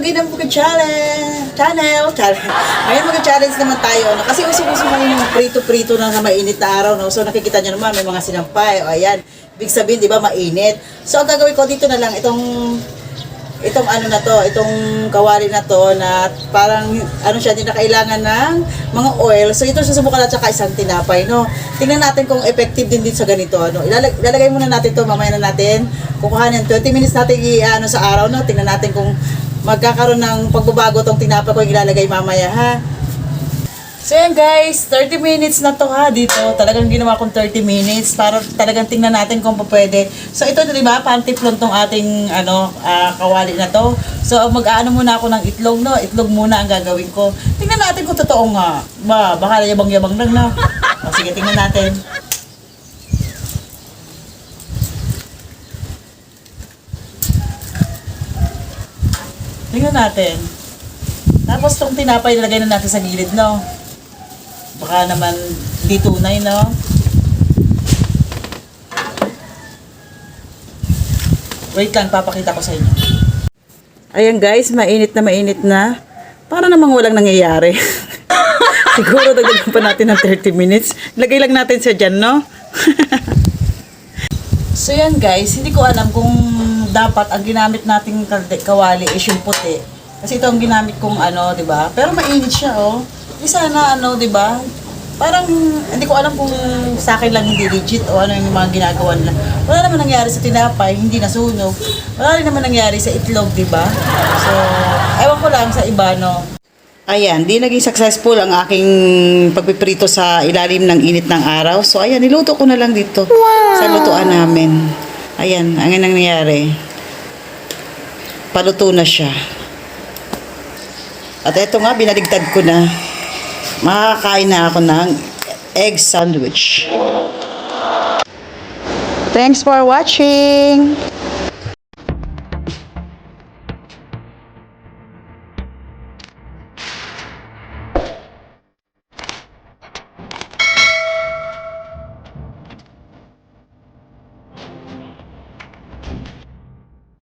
mag-inam ko challenge. Channel. Channel. Ngayon mag-challenge naman tayo. No? Kasi uso-uso na yung prito-prito na sa mainit na araw. No? So nakikita nyo naman, may mga sinampay. O ayan. Big sabihin, di ba, mainit. So ang gagawin ko dito na lang, itong itong ano na to, itong kawali na to na parang ano siya, hindi na kailangan ng mga oil. So ito susubukan at saka isang tinapay, no. Tingnan natin kung effective din din sa ganito, ano. Ilalag, ilalagay muna natin to, mamaya na natin kukuhanin 20 minutes natin i ano sa araw, no. Tingnan natin kung magkakaroon ng pagbabago tong tinapay ko yung ilalagay mamaya, ha. So yan guys, 30 minutes na to ha dito. Talagang ginawa kong 30 minutes para talagang tingnan natin kung pwede. So ito na 'di ba, pantiplon tong ating ano ah, kawali na to. So mag-aano muna ako ng itlog no, itlog muna ang gagawin ko. Tingnan natin kung totoo nga. Ba, baka yabang-yabang lang no. O, sige, tingnan natin. Tingnan natin. Tapos tong tinapay nilagay na natin sa gilid, no? Baka naman di tunay, no? Wait lang, papakita ko sa inyo. Ayan guys, mainit na mainit na. Para namang walang nangyayari. Siguro dagdagan pa natin ng 30 minutes. Lagay lang natin sa dyan, no? so yan guys, hindi ko alam kung dapat ang ginamit nating kawali is yung puti. Kasi ito ang ginamit kong ano, 'di ba? Pero mainit siya, oh. Di sana ano, 'di ba? Parang hindi ko alam kung sa akin lang hindi legit o ano yung mga ginagawa nila. Wala naman nangyari sa tinapay, hindi nasunog. Wala rin naman nangyari sa itlog, 'di ba? So, ewan ko lang sa iba, no. Ayan, di naging successful ang aking pagpiprito sa ilalim ng init ng araw. So, ayan, niluto ko na lang dito sa lutuan namin. Ayan, ang nangyayari. Paluto na siya. At eto nga, binaligtad ko na. Makakain na ako ng egg sandwich. Thanks for watching!